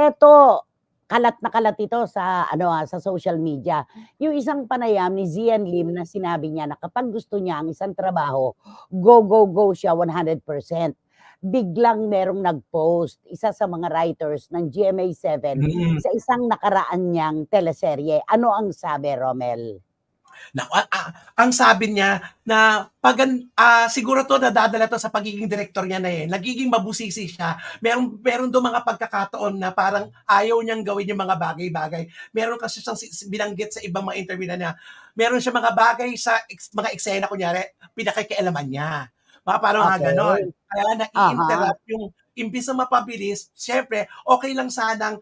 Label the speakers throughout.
Speaker 1: Eto, kalat na kalat ito sa ano, ah, sa social media. Yung isang panayam ni Zian Lim na sinabi niya na kapag gusto niya ang isang trabaho, go, go, go siya 100%. Biglang merong nag-post, isa sa mga writers ng GMA7
Speaker 2: Mm.
Speaker 1: sa isang nakaraan niyang teleserye. Ano ang sabi, Romel?
Speaker 2: Naku, ah, ah, ang sabi niya na 'pag an ah, siguro 'to nadadala 'to sa pagiging direktor niya na, eh, nagiging mabusisi siya. Meron meron daw mga pagkakataon na parang ayaw niyang gawin yung mga bagay-bagay. Meron kasi siyang si si binanggit sa ibang mga interview na niya, meron siyang mga bagay sa eks mga eksena kunyari pinakikialaman niya, mga parang mga gano'n. Kaya
Speaker 1: Aha.
Speaker 2: nai-interrupt yung imbes na mapabilis, siyempre okey lang sanang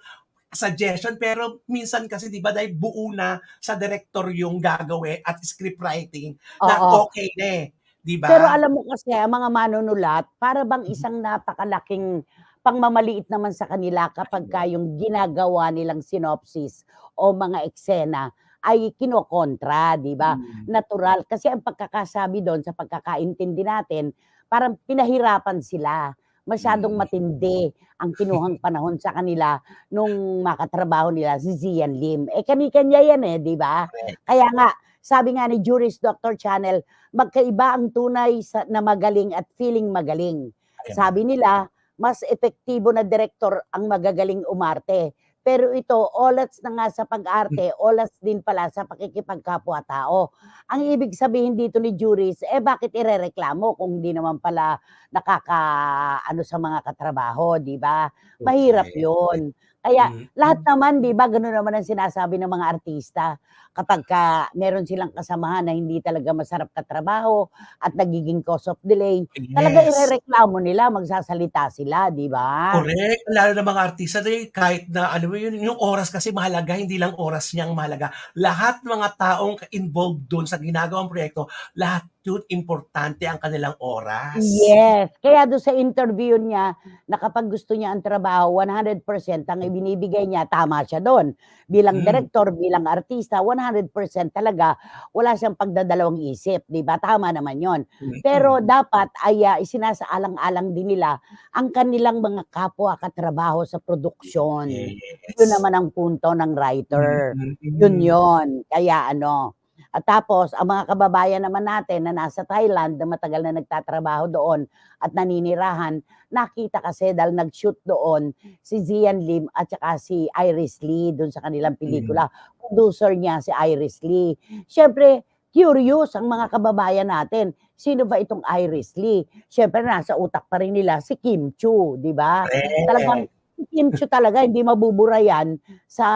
Speaker 2: suggestion pero minsan kasi 'di ba dahil buo na sa direktor yung gagawin at script writing na
Speaker 1: Oo.
Speaker 2: okey na, eh, 'di
Speaker 1: Pero
Speaker 2: ba?
Speaker 1: alam mo kasi ang mga manunulat para bang isang napakalaking pangmamaliit naman sa kanila kapagka yung ginagawa nilang synopsis o mga eksena ay kinokontra, 'di ba?
Speaker 2: Hmm.
Speaker 1: Natural, kasi ang pagkakasabi dun sa pagkakaintindi natin, parang pinahirapan sila. Masyadong
Speaker 2: Mm.
Speaker 1: matindi ang kinuhang panahon sa kanila nung makatrabaho nila si Zian Lim. Eh, kani-kanya yan, eh, 'di ba? Kaya nga, sabi nga ni Juris Doctor Channel, magkaiba ang tunay sa na magaling at feeling magaling. Sabi nila, mas epektibo na direktor ang magagaling umarte. Pero ito, olats na nga sa
Speaker 2: Hmm.
Speaker 1: pag-arte, olats din pala sa pakikipagkapwa-tao. Ang ibig sabihin dito ni Juris, eh, bakit irereklamo kung di naman pala nakakaano sa mga katrabaho, 'di ba? Mahirap
Speaker 2: Korek.
Speaker 1: yun. Kaya lahat
Speaker 2: Mm.
Speaker 1: naman 'di ba, gano'n naman ang sinasabi ng mga artista kapagka meron silang kasamahan na hindi talaga masarap katrabaho at nagiging cause of delay, talaga
Speaker 2: Yes.
Speaker 1: irereklamo nila, magsasalita sila, 'di ba?
Speaker 2: Korek, lalo na mga artista din kahit na alam mo yun, yung oras kasi mahalaga, hindi lang oras niya ang mahalaga. Lahat ng mga taong involved dun sa ginagawang proyekto, lahat yun importante ang kanilang oras.
Speaker 1: Yes, kaya dun sa interview niya na kapag gusto niya ang trabaho 100% ang ibinibigay niya, tama siya dun. Bilang direktor, bilang artista, 100% talaga wala siyang pagdadalawang isip, 'di ba? Tama naman yun. Pero
Speaker 2: Mm.
Speaker 1: dapat ay, ah, isinasaalang-alang din nila ang kanilang mga kapwa katrabaho sa produksyon. Yun
Speaker 2: Yes.
Speaker 1: naman ang punto ng writer, yun
Speaker 2: Mm.
Speaker 1: yun. Kaya ano at tapos ang mga kababayan naman natin na nasa Thailand na matagal na nagtatrabaho doon at naninirahan, nakita kasi dahil nag-shoot doon si Zian Lim at saka si Iris Lee dun sa kanilang
Speaker 2: Mm.
Speaker 1: pelikula. Producer niya si Iris Lee. Siyempre curious ang mga kababayan natin, sino ba itong Iris Lee? Siyempre nasa utak pa rin nila si Kim Chiu, 'di ba? Talagang
Speaker 2: Korek.
Speaker 1: si Kim Chiu talaga hindi mabubura yan sa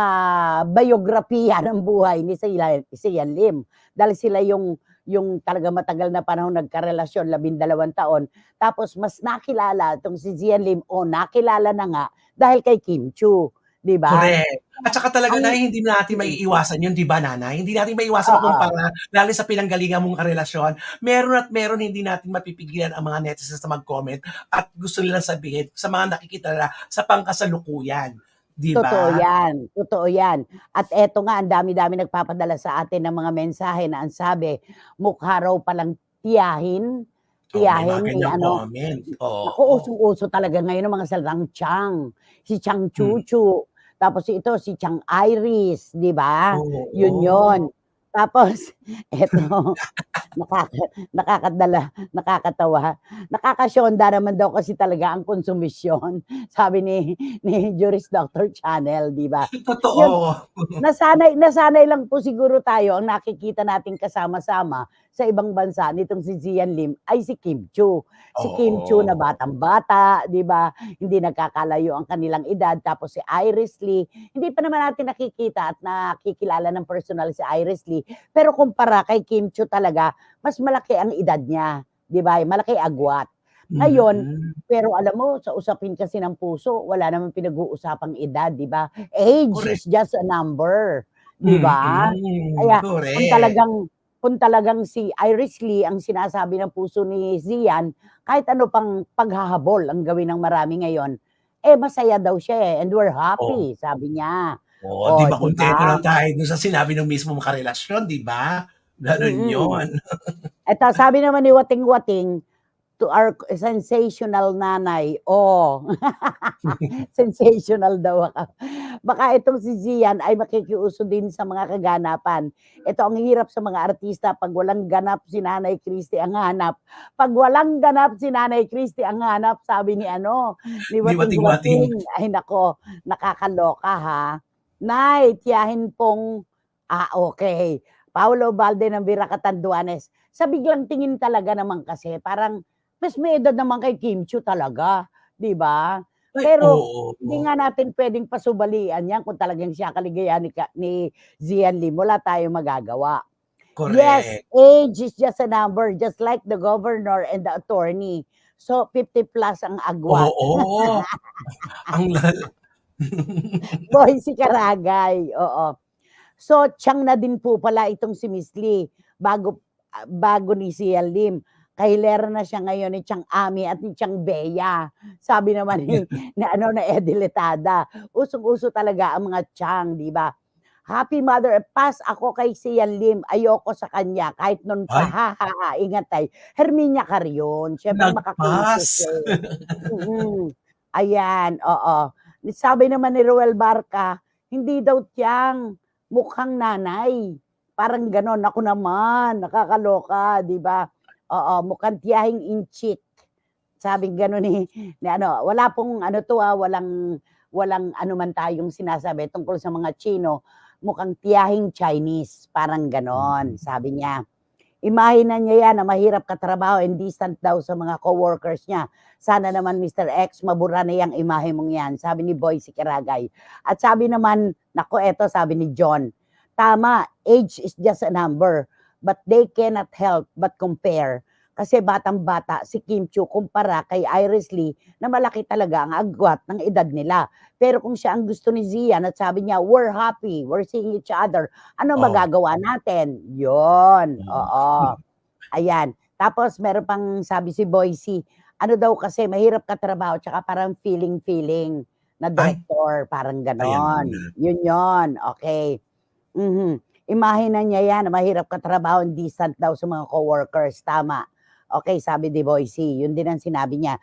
Speaker 1: biograpiya ng buhay ni Zian Zian Lim. Dahil sila yung yung talagang matagal na panahon nagkarelasyon, 12 taon. Tapos mas nakilala 'tong si Zian Lim o nakilala na nga dahil kay Kim Chiu, 'di ba?
Speaker 2: Korek. At saka talaga
Speaker 1: Ang
Speaker 2: na hindi natin maiiwasan yun 'di ba, nanay? Hindi natin maiiwasan
Speaker 1: Oo.
Speaker 2: makumpara lalo sa pinanggalingan mong karelasyon. Meron at meron hindi natin mapipigilan ang mga netizens na mag-comment at gusto nilang sabihin sa mga nakikita nila sa pangkasalukuyan, 'di
Speaker 1: Totoo yan, totoo yan. At eto nga ang dami-dami nagpapadala sa atin ng mga mensahe na ang sabi, mukha raw palang tiyahin,
Speaker 2: may
Speaker 1: tiyahin ni
Speaker 2: ganyang
Speaker 1: ano
Speaker 2: comment,
Speaker 1: naku,
Speaker 2: oo.
Speaker 1: usong-uso talaga ngayon ang mga salitang tiyang, si Tiyang
Speaker 2: Hmm.
Speaker 1: Tapos ito si Tiyang Iris, 'di ba? Yun yun.
Speaker 2: Oo.
Speaker 1: Tapos eto, nakaka nakakadala nakakatawa, nakakasyonda naman daw kasi talaga ang konsumisyon, sabi ni ni Juris Doctor Channel, 'di ba? Yun,
Speaker 2: Totoo.
Speaker 1: nasanay nasanay lang po siguro tayo ang nakikita nating kasama-sama sa ibang bansa nitong si Zian Lim ay si Kim Chiu. Si Kim Chiu na batang-bata, 'di ba? Hindi nagkakalayo ang kanilang edad, tapos si Iris Lee, hindi pa naman natin nakikita at nakikilala ng personal si Iris Lee, pero kumpara kay Kim Chiu talaga, mas malaki ang edad niya, 'di ba? Malaki agwat. Ngayon,
Speaker 2: Mm.
Speaker 1: pero alam mo sa usapin kasi ng puso wala namang pinag-uusapang edad, 'di ba? Age
Speaker 2: Korek.
Speaker 1: is just a number, 'di ba?
Speaker 2: Mm,
Speaker 1: Kaya kung
Speaker 2: korek.
Speaker 1: talagang kung talagang si Iris Lee ang sinasabi ng puso ni Zian, kahit ano pang paghahabol ang gawin ng marami ngayon, eh, masaya daw siya, eh, and we're
Speaker 2: Oh.
Speaker 1: happy, sabi niya.
Speaker 2: Oo, 'di
Speaker 1: Oh,
Speaker 2: ba
Speaker 1: 'di ba?
Speaker 2: na tayo dun sa sinabi ng mismong karelasyon, 'di ba? Ganun
Speaker 1: Mm.
Speaker 2: yun.
Speaker 1: Eto sabi naman ni Wating Wating, to our sensational nanay. Oh. sensational daw ako. Baka itong si Zian ay makikiuso din sa mga kaganapan. Ito ang hirap sa mga artista pag walang ganap si Nanay Christy ang hanap. Pag walang ganap si Nanay Christy ang hanap, sabi ni ano, ni Wating. Wating. Ay nako, nakakaloka ha. Nay, tiyahin pong, ah okay. Paulo Balde ng Viracatan Duanes. Sa biglang tingin talaga naman kasi, parang mas may edad naman kay Kim Chiu talaga. Di ba?
Speaker 2: Ay,
Speaker 1: Pero,
Speaker 2: oo.
Speaker 1: Hindi nga natin pwedeng pasubalian yan kung talagang siya kaligayahan ni, ni Zian Lim. Wala tayong magagawa.
Speaker 2: Correct.
Speaker 1: Yes, age is just a number, just like the governor and the attorney. So, 50 plus ang agwat.
Speaker 2: Oo. ang lal...
Speaker 1: Boy, si Karagay. Oo. So, tiyang na din po pala itong si Miss Lee bago, ah, bago ni Zian Lim. Kahilera na siya ngayon ni Chang Ami at ni Chang Bea. Sabi naman ni, na ano na Ediletada. Usong-uso talaga ang mga Chang, di ba? Happy Mother, pass ako kay Sian Lim. Ayoko sa kanya. Kahit nun pa, ha, ha, ha, ingat tayo. Herminia Carion. Siyempre,
Speaker 2: Nagpass.
Speaker 1: makakulis eh. Mhm. Ayan, oo. Sabi naman ni Roel Barca, hindi daw tiyang mukhang nanay. Parang ganon. Ako naman, nakakaloka, di ba? Oo, mukhang tiyahing inchik. Sabi ganon ni, ni ano, wala pong ano to ah, walang walang ano man tayong sinasabi tungkol sa mga Chino, mukhang tiyahing Chinese, parang ganon, sabi niya. Imahinan niya yan na mahirap katrabaho and distant daw sa mga coworkers niya. Sana naman Mr. X, mabura na yung imahe mong yan, sabi ni Boy si Karagay. At sabi naman, nako eto, sabi ni John, tama, age is just a number, but they cannot help but compare. Kasi batang-bata si Kim Chiu kumpara kay Iris Lee na malaki talaga ang agwat ng edad nila. Pero kung siya ang gusto ni Zian at sabi niya, we're happy, we're seeing each other, ano
Speaker 2: Oh.
Speaker 1: magagawa natin? Yon,
Speaker 2: Mm.
Speaker 1: oo. Ayan. Tapos meron pang sabi si Boycie, ano daw kasi mahirap katrabaho tsaka parang feeling-feeling na
Speaker 2: Ay.
Speaker 1: director, parang ganon.
Speaker 2: Ayan.
Speaker 1: Yun yon, okay. Mhm. Imahe na niya yan, mahirap katrabaho, distant daw sa mga coworkers, tama. Okay, sabi ni Boycie, yun din ang sinabi niya.